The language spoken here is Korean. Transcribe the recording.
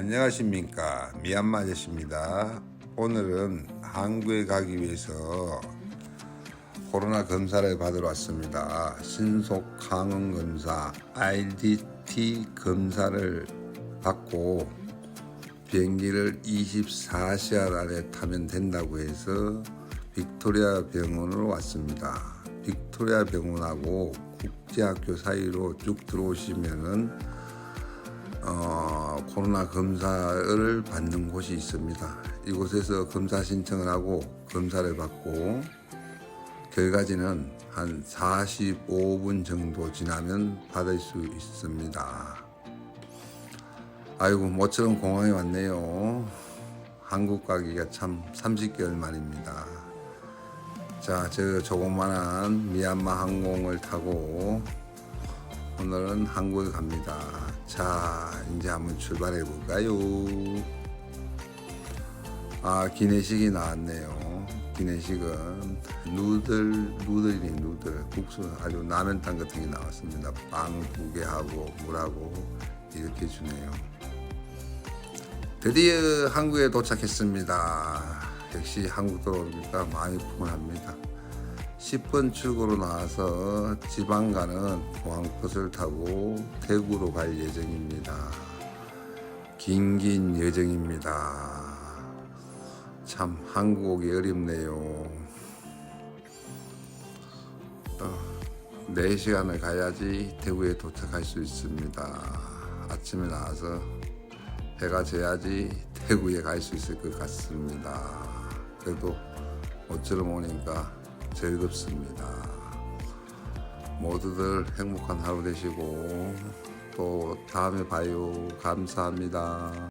안녕하십니까. 미얀마 아저씨입니다. 오늘은 한국에 가기 위해서 코로나 검사를 받으러 왔습니다. 신속 항원 검사 RDT 검사를 받고 비행기를 24시간 안에 타면 된다고 해서 빅토리아 병원으로 왔습니다. 빅토리아 병원하고 국제학교 사이로 쭉 들어오시면은 어, 코로나 검사를 받는 곳이 있습니다. 이곳에서 검사 신청을 하고 검사를 받고 결과지는 한 45분 정도 지나면 받을 수 있습니다. 아이고 모처럼 공항에 왔네요. 한국 가기가 참 30개월 만입니다. 자, 저 조그만한 미얀마 항공을 타고 오늘은 한국에 갑니다. 자, 이제 한번 출발해 볼까요? 아, 기내식이 나왔네요. 기내식은 누들, 누들이니 누들, 국수 아주 라면탕 같은 게 나왔습니다. 빵 두 개하고 물하고 이렇게 주네요. 드디어 한국에 도착했습니다. 역시 한국 들어오니까 많이 푸근합니다. 10분 출구로 나와서 지방 가는 공항버스를 타고 대구로 갈 예정입니다. 긴긴 여정입니다. 참 한국 오기 어렵네요. 어, 4시간을 가야지 대구에 도착할 수 있습니다. 아침에 나와서 해가 져야지 대구에 갈 수 있을 것 같습니다. 그래도 모처럼 오니까 즐겁습니다. 모두들 행복한 하루 되시고 또 다음에 봐요. 감사합니다.